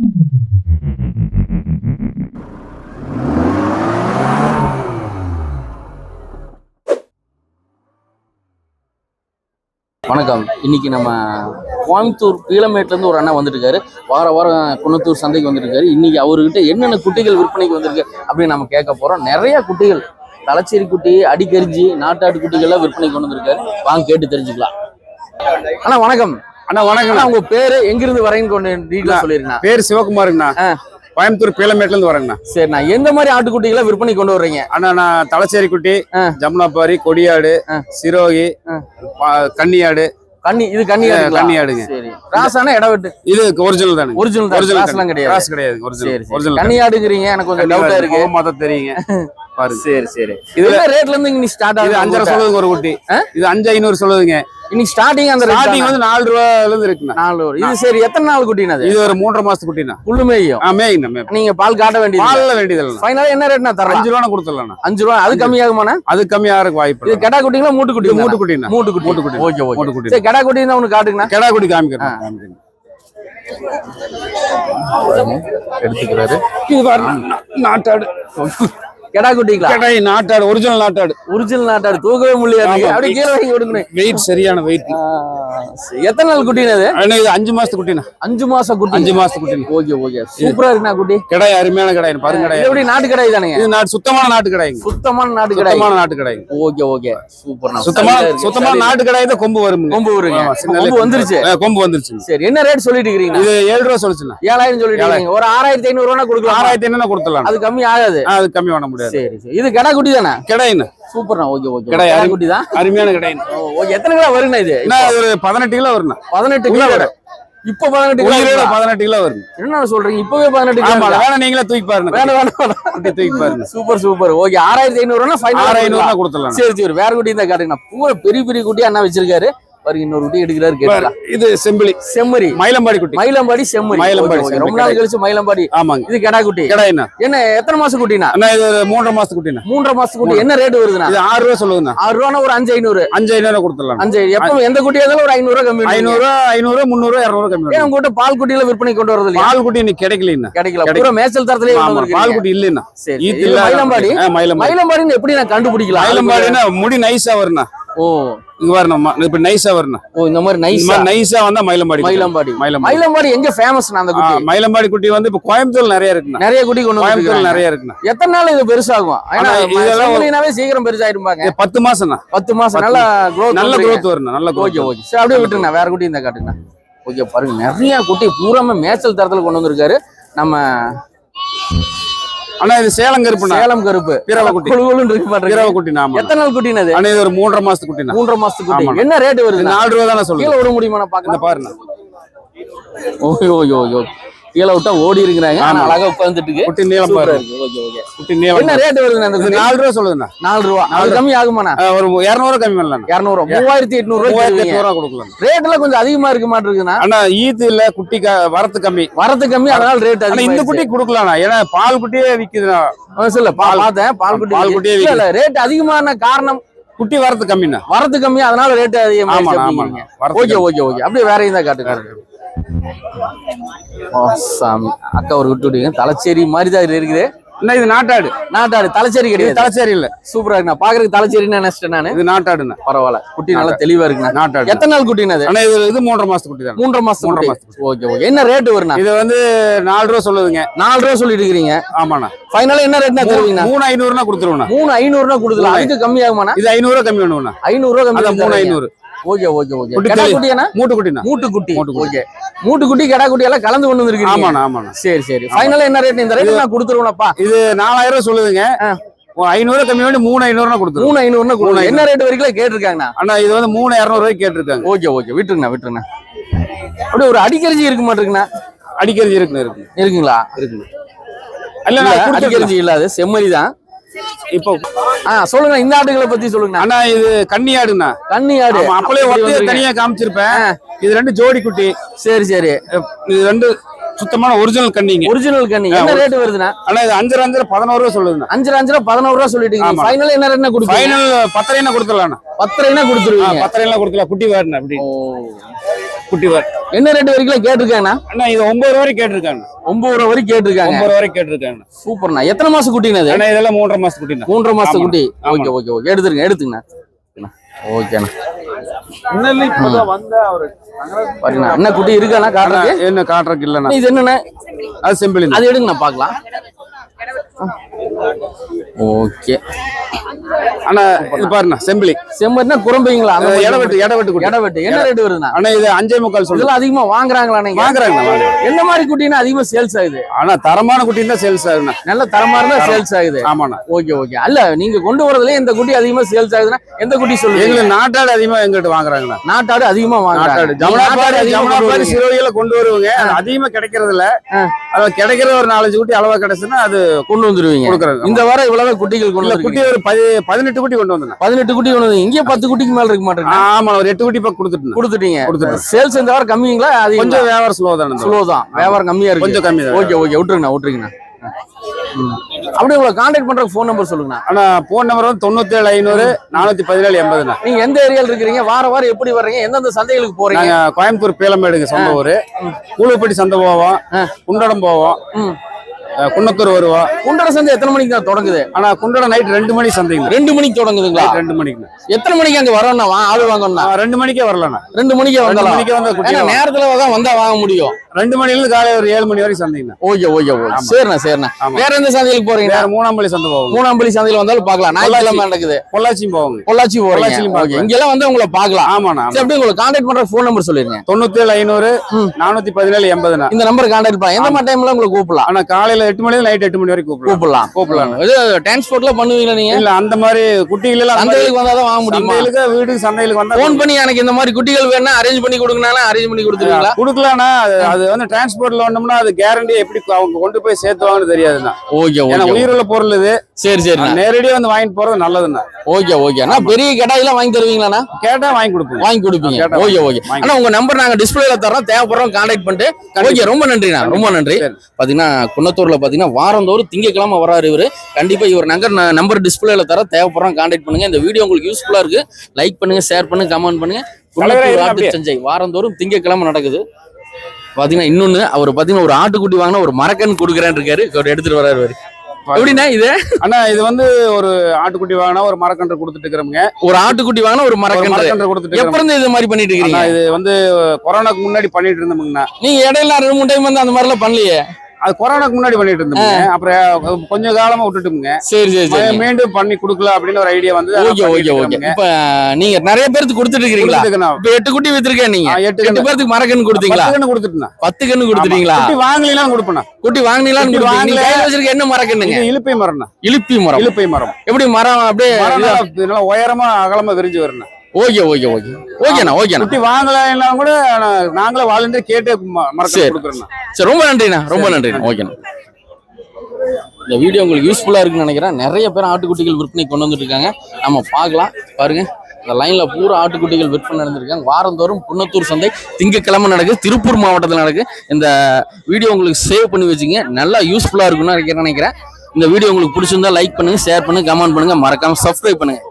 வணக்கம். இன்னைக்கு நம்ம கோயம்புத்தூர் பீளமேட்லேருந்து ஒரு அண்ணன் வந்துருக்காரு. வார வாரம் குன்னத்தூர் சந்தைக்கு வந்திருக்காரு. இன்னைக்கு அவர்கிட்ட என்னென்ன குட்டிகள் விற்பனைக்கு வந்திருக்கு அப்படின்னு நம்ம கேட்க போறோம். நிறைய குட்டிகள். தலைச்சேரி குட்டி அடிக்கரிஞ்சி நாட்டாட்டு குட்டிகள்லாம் விற்பனைக்கு கொண்டு வந்திருக்காரு. வாங்க கேட்டு தெரிஞ்சுக்கலாம். அண்ணா வணக்கம். அண்ணா வணக்கம். உங்க பேரு எங்கிருந்து வரேன்னு கொண்டு டீட்டெயில் சொல்லிருக்கேன் பேர் சிவகுமாருங்கண்ணா. கோயம்புத்தூர் பீளமேட்ல இருந்து வரேங்கண்ணா. சரிண்ணா. எந்த மாதிரி ஆட்டுக்குட்டிகளை விற்பனை கொண்டு வர்றீங்க? அண்ணா நான் தலைச்சேரி குட்டி. ஜமுனாபாரி கொடியாடு. சிரோகி கன்னியாடு. கண்ணி இது கண்ணி கன்னியாடுங்க. சரி. ராசானா இடம் விட்டு. இது ஒரிஜினல் ஒரிஜினல் தான். ஒரிஜினல் ராஸ்லாம் கிடையாது. கிராஸ் கிடையாது. ஒரிஜினல் ஒரிஜினல் கண்ணியாடுங்கிறீங்க எனக்கு கொஞ்சம் டவுட்டா இருக்கு. முகமாத்த தெரியுங்க. பாருங்க. சரி சரி. இதுல ரேட்ல இருந்து இன்னைக்கு ஸ்டார்ட் இது ஆகுது அஞ்சரை சொல்லுதுங்க ஒரு குட்டி? இது அஞ்சு ஐநூறு சொல்லுதுங்க. இன்னைக்கு ஸ்டார்டிங் அந்த ஸ்டார்டிங் ரேட் வந்து நாலு ரூபாயில இருந்து இருக்குண்ணா. நாலு ஒரு. இது சரி எத்தனை நாள் குட்டினது இது ஒரு மூன்றரை மாசத்து குட்டிண்ணா. புல்லுமேயும் ஆ மேய்ங்கண்ணா மே நீங்க பால் காட்ட வேண்டியது பால்ல வேண்டியதில்லை ஃபைனலா என்ன ரேட்னா தரலாம்? அஞ்சு ரூபா கொடுத்துடலாம் அஞ்சு ரூபா. அது கம்மியாகுமாண்ணா? அது கம்மியாகிறதுக்கு வாய்ப்பு இது. கெடா குட்டிங்களா மூட்டு குட்டி இது மூட்டு குட்டிண்ணா. மூட்டு குட்டி. மூட்டு குட்டி. Okay okay. மூட்டு குட்டி. சரி கெடா குட்டி தான் ஒன்று காட்டுங்கண்ணா. கெடா குட்டி காமிக்கிறேன். காமிக்கிறேன். எடுத்துக்கிறாரு இது நாட்டாடு. கெடா குட்டிங்களா? கடை நாட்டாடு ஒரிஜினல் நாட்டாடு. ஒரிஜினல் நாட்டாடு. தூக்கவே முடியாது. அப்படியே கீழே வாங்கி கொடுக்கணும் வெயிட் சரியான வெயிட். எத்தனை நாள் குட்டினது இது? அஞ்சு மாசத்து குட்டிண்ணா. அஞ்சு மாசம் குட்டி. அஞ்சு மாசத்து குட்டிண்ணா. Okay okay. சூப்பரா இருக்குண்ணா குட்டி. கடை அருமையான கடை பருங்கடை இது எப்படி நாட்டு கடை தானுங்க இது நாட்டு சுத்தமான நாட்டு கடைங்க சுத்தமான நாட்டு கடை சுத்தமான நாட்டு கடைங்க ஓகே ஓகே. சூப்பர் சுத்தமான சுத்தமான நாட்டு கடை தான் கொம்பு வருங்க கொம்பு வருங்க. சின்ன கொம்பு வந்துருச்சு. கொம்பு வந்துருச்சு சரி என்ன ரேட் சொல்லிட்டு இருக்கீங்க இது ஏழு ரூபா சொல்லுச்சுண்ணா. ஏழாயிரம் சொல்லிட்டு ஒரு ஆறாயிரத்தி ஐநூறு ரூபா கொடுக்கலாம். ஆறாயிரத்தி என்ன கொடுத்துடலாம் அது கம்மி ஆகாது அது கம்மி பண்ண முடியாது. சரி சரி. இது கடை குட்டி தானே? கடைன்னு சூப்பர்ண்ணா. ஓகே ஓகே கடை கடை. குட்டி தான்? அருமையான கடைன்னு ஓகே எத்தனை கிலோ வருங்கண்ணா இது? என்ன ஒரு பதினெட்டு கிலோ வருண்ணா. பதினெட்டு கிலோ. உயிரோட. இப்போ பதினெட்டு கிலோ? பதினெட்டு கிலோ வருங்க என்ன சொல்றீங்க? இப்பவே பதினெட்டு கிலோ? வேணா நீங்களே தூக்கி பாருங்க. வேணாம் குட்டி தூக்கி பாருங்க. Super super. ஓகே ஆறாயிரத்தி ஐநூறு ரூபா ஃபைனல் ஐநூறுனா கொடுத்துடலாம் சரி சரி. வேற குட்டி தான் காட்டுங்கண்ணா பூரா பெரிய பெரிய குட்டி அண்ணா வச்சிருக்காரு. பாருங்க இன்னொரு குட்டி எடுக்கிறாரு இது செம்பிளி செம்மறி மயிலம்பாடி குட்டி. மயிலம்பாடி செம்மறி மயிலம்பாடி ரொம்ப நாள் கழிச்சு மயிலம்பாடி. ஆமாங்க. இது கெடா குட்டி. என்ன எத்தனை மாசம் குட்டினா? இது மூன்றரை குட்டிண்ணா. மூன்றரை மாசம் குட்டி. என்ன ரேட் வருதுண்ணா? இது ஆறு ரூபா சொல்லுங்கண்ணா ஆறு ஒரு அஞ்சு ஐநூறு. அஞ்சு ஐநூறு கொடுத்துடலாம் அஞ்சு எப்போ எந்த குட்டியா இருந்தாலும் ஒரு ஐநூறு ரூபா கம்மி ஐநூறு ரூபா ஐநூறு முந்நூறு இரநூறு கம்மி. உங்ககிட்ட பால் குட்டியில விற்பனை கொண்டு வரது இல்லையா? பால் குட்டி இன்னைக்கு கிடைக்கல. கிடைக்கல. பூரா தரத்திலேயே ஆமா பால் குட்டி இல்லைண்ணா. சரி ஈத்து இது இல்ல மயிலம்பாடி. மயிலம்பாடின்னு எப்படி நான் கண்டுபிடிக்கலாம்? மயிலம்பாடினா முடி நைஸா வருண்ணா. ஓ. இங்க வரணும் இப்ப நைஸா வரணும் ஓ இந்த மாதிரி நைஸ் நைஸா வந்தா மயிலம்பாடி. மயிலம்பாடி. மயிலம்பாடி. எங்க ஃபேமஸ் அந்த குட்டி? மயிலம்பாடி குட்டி வந்து இப்ப கோயம்புத்தூர் நிறைய இருக்குண்ணா. நிறைய குட்டி கொண்டு கோயம்புத்தூர் வந்து நிறைய இருக்குண்ணா. எத்தனை நாள் இது பெருசாகும்? ஏன்னா ஆனா இதெல்லாம் சீக்கிரம் பெருசாயிருப்பாங்க இது பத்து மாசம்ண்ணா. பத்து மாசம். நல்ல க்ரோத் நல்ல growth வரணும் நல்ல ஓகே ஓகே. சரி அப்படியே விட்டுருங்க வேற குட்டி இந்த காட்டுங்க ஓகே பாருங்க. நிறைய குட்டி பூராம மேய்ச்சல் தரத்துல கொண்டு வந்திருக்காரு. நம்ம ஆனா இது சேலம் கருப்புண்ணா. சேலம் கருப்பு. பிறவை குட்டி. குழுகுலுன்னு இருக்கு பாருங்க பிறவை குட்டி நாம எத்தனை நாள் குட்டினது ஆனா இது ஒரு மூன்றரை மாசத்து குட்டிண்ணா. மூன்றரை மாசத்துக்கு குட்டி. என்ன ரேட் வருது? நாலு ரூபா தானே சொல்லுங்க விட முடியுமா பாருண்ணா. ஓகே ஓகே ஓகே கீழே விட்டா ஓடி இருக்கிறாங்க. அழகா உட்கார்ந்துட்டு இருக்கு. குட்டி நீளம் இருக்கு. Okay okay. குட்டி நீளம் என்ன ரேட் வருதுண்ணா அந்த நாலு ரூபா சொல்லுதுண்ணா. நாலு ரூபா. அது கம்மி ஆகுமாண்ணா ஒரு இரநூறு கம்மி பண்ணலாம் இரநூறு. மூவாயிரத்தி எட்நூறு மூவாயிரத்தி ரூபாய் எட்நூறு ரூபா கொடுக்கலாம் ரேட் எல்லாம் கொஞ்சம் அதிகமா இருக்க மாட்டிருக்குண்ணா ஆனா ஈத்து இல்ல குட்டி வரத்து கம்மி. வரது கம்மி அதனால ரேட் ஆனா இந்த அதிகம் குட்டி கொடுக்கலாம்ண்ணா ஏன்னா பால் குட்டியே விக்குதுண்ணா. இல்ல பா- பார்த்தேன் பால் குட்டி பால் குட்டியே இல்ல, ரேட் அதிகமான காரணம் குட்டி வரத்து கம்மிண்ணா. வரது கம்மி அதனால ரேட் அதிகமா வரத்து ஓகே ஓகே ஓகே. அப்படியே வேற இருந்தா காட்டுங்க. ஓ சாமி அக்கா ஒரு விட்டு விடுங்க தலைச்சேரி மாதிரி தான் இது இருக்குது. என்ன இது நாட்டாடு. நாட்டாடு. தலைச்சேரி கிடையாது. தலைச்சேரி இல்ல. சூப்பரா இருக்கு நான் பாக்குறதுக்கு தலைச்சேரின்னு நினைச்சிட்டேன் நானு? இது நாட்டாடுண்ணா. பரவாயில்ல. குட்டி நல்லா தெளிவா இருக்குண்ணா. நாட்டாடு. எத்தனை நாள் குட்டினது ஆனா இது இது மூன்றரை மாசத்து குட்டி தான். மூன்றரை மாசம் மூன்றரை குட்டி. Okay okay. என்ன ரேட் வருண்ணா? இது வந்து நாலு ரூபா சொல்லுதுங்க. நாலு ரூபா சொல்லிட்டு இருக்கிறீங்க. ஆமாண்ணா. ஃபைனலா என்ன ரேட்னா தருவீங்கண்ணா? மூணு ஐநூறுனா கொடுத்துருவோண்ணா. மூணு ஐநூறுனா கொடுக்கலாம். அதுக்கு கம்மி ஆகுமாண்ணா இது ஐநூறு கம்மி பண்ணுவோண்ணா. ஐநூறு கம்மி மூணு தருவீங்க. ஐநூறு. Okay okay okay. கடா குட்டியாண்ணா? மூட்டு குட்டிண்ணா மூட்டு குட்டி. ஓகே. மூட்டு குட்டி கடா குட்டி எல்லாம் கலந்து கொண்டு வந்திருக்கீங்க ஆமாண்ணா ஆமாண்ணா. சரி சரி. ஃபைனலா என்ன ரேட் இந்த ரேட் நான் கொடுத்துருவேனப்பா இது நாலாயிரம் சொல்லுதுங்க. ஐநூறு கம்மி பண்ணி மூணு ஐநூறுனா கொடுத்துருவோம். மூணு ஐநூறுனா ஐநூறு. என்ன ரேட் வரைக்கும் கேட்டிருக்காங்கண்ணா? அண்ணா இது வந்து மூணு இரநூறு ரூபாய்க்கு கேட்டிருக்காங்க. Okay okay. விட்டுருங்கண்ணா விட்டுருங்கண்ணா. அப்படியே ஒரு அடிக்கரிஞ்சி இருக்க மாட்டிருக்குண்ணா. அடிக்கிறது இருக்குண்ணா இருக்கு. இருக்குங்களா? இருக்குண்ணா. இல்ல அடிக்கரிஞ்சி இல்லாத செம்மறி தான். இப்போ ஆ சொல்லுங்க இந்த ஆடுகளை பத்தி சொல்லுங்கண்ணா அண்ணா இது கன்னியாடுண்ணா கன்னி ஆடு. அப்பளே ஒத்தைய. தனியா காமிச்சிருப்பேன். இது ரெண்டு ஜோடி குட்டி. சரி சரி. இது ரெண்டு சுத்தமான ஒரிஜினல் கன்னிங்க. ஒரிஜினல் கன்னி. என்ன ரேட் வருதுண்ணா? ஆனா இது அஞ்சரை அஞ்சரை பதினோரு ரூபா சொல்லுதுண்ணா. அஞ்சு அஞ்சு பதினோரு ரூபா சொல்லிட்டீங்க. ஃபைனல் என்ன ரேட்னா கொடுப்பீங்க ஃபைனல் பத்தரைனா கொடுத்துடலாண்ணா. பத்தரைனா கொடுத்துருவீங்க. பத்தரைனா கொடுத்துடலாம். குட்டி வேறுண்ணா அப்படி. குட்டி வர என்ன ரேட் வரைக்கும் கேட்டிருக்காங்கண்ணா? அண்ணா இது ஒன்பது ரூபா வரைக்கும் கேட்டிருக்காங்க. ஒன்பது ரூபா வரைக்கும் கேட்டிருக்காங்க. ஒன்பது ரூபா வரைக்கும் கேட்டிருக்காங்க. சூப்பர்ண்ணா. எத்தனை மாசம் குட்டிண்ணா இது? அண்ணா இதெல்லாம் மூன்றரை மாசம் குட்டிண்ணா. மூன்றரை மாசம். குட்டி. Okay okay okay. எடுத்துருங்க எடுத்துங்கண்ணா. ஓகேண்ணா. என்ன குட்டி இருக்காண்ணா அண்ணா, காட்டுறதுக்கு என்ன காட்டுறதுக்கு இல்லைண்ணா. இது என்னண்ணா? அது செம்பிளி அது எடுங்கண்ணா பார்க்கலாம். ஓகே. அண்ணா இது பாருண்ணா செம்பிளி செம்மறினா குரம்பைங்களா அந்த இடவெட்டு இடவெட்டு இடவெட்டு என்ன ரேட் வருதுண்ணா? அண்ணா இது அஞ்சே முக்கால் இதெல்லாம் அதிகமா வாங்குறாங்களா நீங்க? வாங்குறாங்கண்ணா வாங்குறாங்க. எந்த மாதிரி குட்டினா அதிகமா சேல்ஸ் ஆகுது? ஆனா தரமான குட்டி தான் சேல்ஸ் ஆகுண்ணா நல்ல தரமா இருந்தா சேல்ஸ் ஆகுது. ஆமாண்ணா. Okay okay. அல்ல நீங்க கொண்டு வரதுல இந்த குட்டி அதிகமா சேல்ஸ் ஆகுதுன்னா எந்த குட்டி சொல்லுங்க எங்களுக்கு நாட்டாடு அதிகமா எங்கிட்ட வாங்குறாங்கண்ணா. நாட்டாடு அதிகமா வாங்குறாங்க. ஜமுனாபாடி ஜமுனாபாடி வருவீங்க. சிறுவையில கொண்டு வருவாங்க. அது அதிகமா கிடைக்கிறது இல்ல. அது கிடைக்கிற ஒரு நாலஞ்சு குட்டி அளவா கிடைச்சுன்னா அது கொண்டு வந்துருவீங்க. கொடுக்குறாங்க. இந்த வாரம் இவ்வளவு குட்டிகள் கொண்டு குட்டி ஒரு பதி பதினெட்டு குட்டி கொண்டு வந்தேன். பதினெட்டு குட்டி கொண்டு வந்து இங்கே பத்து குட்டிக்கு மேல இருக்க மாட்டேங்க. ஆமா ஒரு எட்டு குட்டி பக்கம் கொடுத்துட்டேன். கொடுத்துட்டீங்க. கொடுத்துட்டேன். சேல்ஸ் இந்த வாரம் கம்மிங்களா? அது கொஞ்சம் வியாபாரம் ஸ்லோ தானே ஸ்லோ தான். வியாபாரம் கம்மியா இருக்கு. கொஞ்சம் கம்மி ஓகே ஓகே விட்டுருங்கண்ணா விட்டுருங்கண்ணா. அப்படியே உங்களை கான்டாக்ட் பண்ற ஃபோன் நம்பர் சொல்லுங்கண்ணா. ஆனா போன் நம்பர் வந்து தொண்ணூத்தி ஏழு ஐநூறு நானூத்தி பதினேழு எண்பதுண்ணா. நீங்க எந்த ஏரியால இருக்கிறீங்க? வார வாரம் எப்படி வர்றீங்க? எந்தெந்த சந்தைகளுக்கு போறீங்க? கோயம்புத்தூர் பீளமேடுங்க சொந்த ஊரு. கூழுப்பட்டி சந்தை போவோம். குண்டடம் போவோம். குன்னத்தூர் வருவோம் குண்டட சந்தை எத்தனை மணிக்கு தான் தொடங்குது? ஆனா குண்டடம் நைட் ரெண்டு மணி சந்தைங்க. ரெண்டு மணிக்கு தொடங்குதுங்களா? ரெண்டு மணிக்கு. எத்தனை மணிக்கு அங்க வரணும்னா ஆள் வாங்கணும்னா? ரெண்டு மணிக்கே வரலண்ணா ரெண்டு மணிக்கு வந்தலாம் மணிக்கே வந்து. நேரத்துல தான் வந்தா வாங்க முடியும். ரெண்டு மணில காலை ஒரு ஏழு மணி வரைக்கும் சந்தைங்கண்ணா ஓகே ஓகே ஓகே. சரிண்ணா சரிண்ணா. வேற எந்த சந்தைகளுக்கு போறீங்க? வேற மூணாம்பள்ளி சந்தை போவோம். மூணாம்பள்ளி சந்தையில வந்தாலும் பார்க்கலாம். ஞாயிற்றுக்கிழமை நடக்குது. பொள்ளாச்சியும் போவோங்க. பொள்ளாச்சி பொள்ளாச்சியிலும் ஓகே. பார்க்கலாம். இங்கெல்லாம் வந்து உங்களை பார்க்கலாம். ஆமாண்ணா சரி அப்படியே உங்களை கான்டாக்ட் பண்ற ஃபோன் நம்பர் சொல்லிருங்க. தொண்ணூத்தி ஏழு ஐநூறு. நானூத்தி பதினேழு எண்பதுண்ணா. இந்த நம்பர் கான்டாக்ட் பண்ணலாம் எந்த மாதிரி டைம்ல உங்களுக்கு கூப்பிடலாம்? ஆனா காலையில எட்டு மணி நைட் எட்டு மணி வரைக்கும் கூப்பிடலாம். கூப்பிடலாம். கூப்பிடலாம் இது டிரான்ஸ்போர்ட்ல பண்ணுவீங்களா நீங்க? இல்ல அந்த மாதிரி குட்டிகள் எல்லாம் சந்தைகளுக்கு வந்தா தான் வாங்க முடியுமா? சந்தைகளுக்கு வீட்டுக்கு சந்தைகளுக்கு வந்தா ஃபோன் பண்ணி எனக்கு இந்த மாதிரி குட்டிகள் வேணா அரேஞ்ச் பண்ணி கொடுங்கனாலும் அரேஞ்ச் பண்ணி கொடுத்துருவீங்களா? குடுக்கலாம்னா அது வந்து டிரான்ஸ்போர்ட்ல வந்தோம்னா அது கேரண்டி எப்படி அவங்க கொண்டு போய் சேர்த்துவாங்கன்னு தெரியாதுண்ணா. ஓகே ஏன்னா உயிருள்ள பொருள் இது. சரி சரிண்ணா நேரடியா வந்து வாங்கிட்டு போறது நல்லதுண்ணா. Okay okay. அண்ணா பெரிய கடாயெல்லாம் வாங்கி தருவீங்களாண்ணா? கேட்டா வாங்கி கொடுப்போம் வாங்கி கொடுப்பீங்க. Okay okay. ஆனா உங்க நம்பர் நாங்க டிஸ்பிளேல தரோம் தேவைப்படுறோம் கான்டாக்ட் பண்ணிட்டு. ஓகே ரொம்ப நன்றிண்ணா ரொம்ப நன்றி. சரி. பாத்தீங்கன்னா குன்னத்தூர்ல பாத்தீங்கன்னா வாரந்தோறும் திங்கக்கிழமை வராரு இவரு. கண்டிப்பா இவர் நகர் நம்பர் டிஸ்பிளேல தர தேவைப்படுறோம் கான்டாக்ட் பண்ணுங்க. இந்த வீடியோ உங்களுக்கு யூஸ்ஃபுல்லா இருக்கு. லைக் பண்ணுங்க ஷேர் பண்ணுங்க கமெண்ட் பண்ணுங்க. வாரந்தோறும் திங்கக்கிழமை நடக்குது. பாத்தீங்கன்னா இன்னொன்னு அவர் பாத்தீங்கன்னா ஒரு ஆட்டுக்குட்டி வாங்கினா ஒரு மரக்கன் கொடுக்குறேன்னு இருக்காரு அவர் எடுத்துட்டு வராரு இவரு. எப்படின்னா இது? அண்ணா இது வந்து ஒரு ஆட்டுக்குட்டி வாங்கினா ஒரு மரக்கன்று கொடுத்துட்டு இருக்கிறோங்க ஒரு ஆட்டுக்குட்டி வாங்கினா ஒரு மரக்கன் மரக்கன்று கொடுத்துட்டு எப்ப இருந்து இது மாதிரி பண்ணிட்டு இருக்கீங்க? இது வந்து கொரோனாக்கு முன்னாடி பண்ணிட்டு இருந்தோம்ங்கண்ணா. நீங்க இடையில ரெண்டு மூணு டைம் வந்து அந்த மாதிரி எல்லாம் பண்ணலையே? அது கொரோனாக்கு முன்னாடி பண்ணிட்டு இருந்தோம்ங்க அப்புறம் கொஞ்ச காலமா விட்டுட்டுங்க சரி சரி சரி. மீண்டும் பண்ணி கொடுக்கல அப்படின்னு ஒரு ஐடியா வந்து ஓகே ஓகே ஓகே. இப்ப நீங்க நிறைய பேருக்கு கொடுத்துட்டு இருக்கீங்களா. இப்ப எட்டு குட்டி வித்திருக்கேன் நீங்க. எட்டு எட்டு. பேருக்கு மரக்கன்னு கொடுத்தீங்களா? கண்ணு கொடுத்துட்டுண்ணா. பத்து கண்ணு கொடுத்துட்டீங்களா? குட்டி வாங்கலாம் கொடுப்பேண்ணா குட்டி நீங்க வாங்கல. வச்சிருக்க என்ன மரக்கண்ணுங்க இது இலுப்பை மரம்ண்ணா இழுப்பி மரம். இலுப்பை மரம். எப்படி மரம் அப்படியே மரம் நல்லா உயரமா அகலமா விரிஞ்சு வருண்ணா ஓகே ஓகே ஓகே. ஓகேண்ணா ஓகேண்ணா. குட்டி வாங்கலாம் கூட நாங்களே வாலண்டியர் கேட்டு ம- மரக்கன்று சரி. ரொம்ப நன்றிண்ணா ரொம்ப நன்றிண்ணா. ஓகேண்ணா. இந்த வீடியோ உங்களுக்கு யூஸ்ஃபுல்லா இருக்குன்னு நினைக்கிறேன். நிறைய பேர் ஆட்டுக்குட்டிகள் விற்பனை கொண்டு வந்துட்டு இருக்காங்க நம்ம பார்க்கலாம். பாருங்க. இந்த லைன்ல பூரா ஆட்டுக்குட்டிகள் விற்பனை நடந்திருக்காங்க. வாரந்தோறும் குன்னத்தூர் சந்தை திங்கக்கிழமை நடக்குது திருப்பூர் மாவட்டத்தில் நடக்குது இந்த வீடியோ உங்களுக்கு சேவ் பண்ணி வச்சுங்க நல்லா யூஸ்ஃபுல்லா இருக்கும்னு நினைக்கிறேன் நினைக்கிறேன். இந்த வீடியோ உங்களுக்கு பிடிச்சிருந்தா லைக் பண்ணுங்க ஷேர் பண்ணுங்க கமெண்ட் பண்ணுங்க. மறக்காம சப்ஸ்கிரைப் பண்ணுங்க.